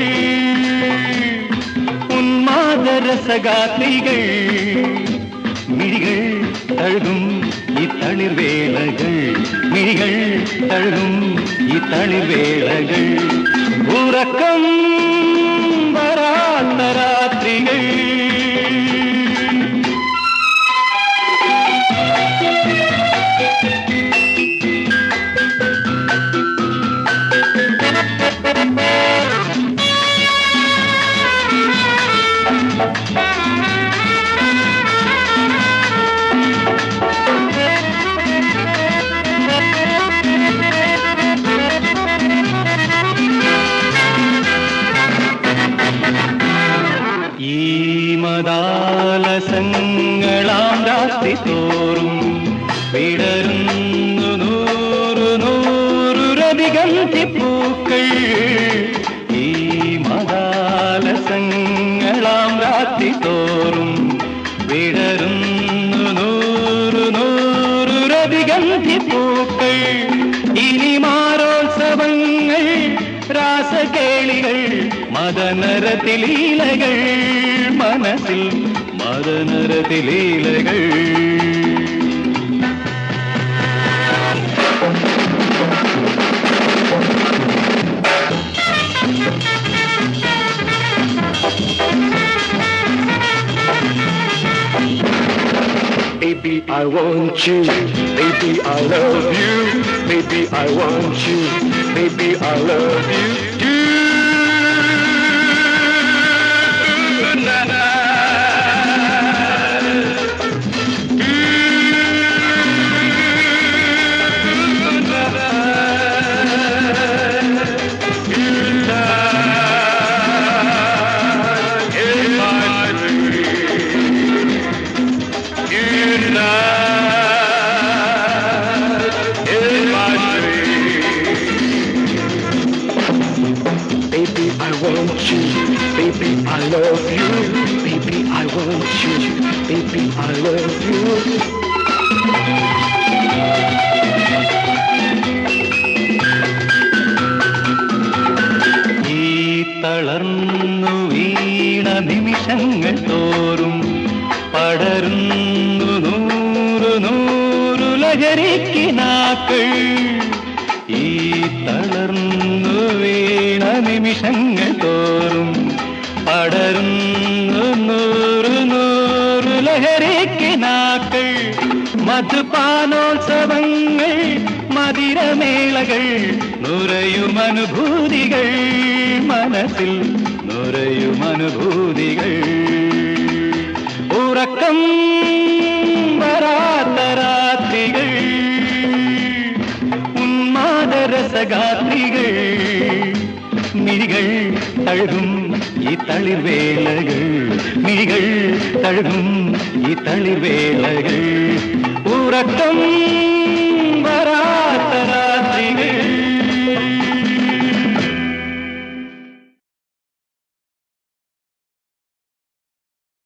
ரசகாத்திகள் உன்மாத ரசகாத்திகள் மிழிகள் தழுகும் இத்தளிர் வேலகள் மிழிகள் தழுகும் இத்தளிர் வேலகள் உறக்கம் മദാലസങ്ങളാം രാത്രി തോറും വിടരുന്നു നൂറു നൂറു രതികന്തി പൂക്കൾ ഈ മതാലസങ്ങളാം രാത്രി തോറും വിടരുന്നു നൂറു നൂറു രതികന്തി പൂക്കൾ ഇനി മാരോത്സവങ്ങൾ രാസകേളികൾ മതനരത്തിലീലകൾ മനസ്സിൽ മദനരത്തിലീലകൾ Baby, I want you. Baby, I love you. Baby, I want you. Baby, I love you. Love you. Baby, I want you. Baby, I love you. ഈ തളർന്നു വീണ നിമിഷങ്ങൾ തോറും പടരുന്നു നൂറു നൂറു ലഹരിക്കിനാക്കൾ ഈ തളർന്നു വീണ നിമിഷങ്ങൾ ലഹരിക്കിനാക്കൾ മധുപാനോത്സവങ്ങൾ മതിരമേളകൾ നുരയും അനുഭൂതികൾ മനസ്സിൽ നുരയും അനുഭൂതികൾ ഉറക്കം വരാത്ത രാത്രികൾ ഉന്മാദരസഗാത്രികൾ മിഴികൾ തഴുകും ഈ തളിർവേളകൾ മിഴികൾ തഴുകും ഈ തളിർവേളകൾ ഉറക്കം വരാത്ത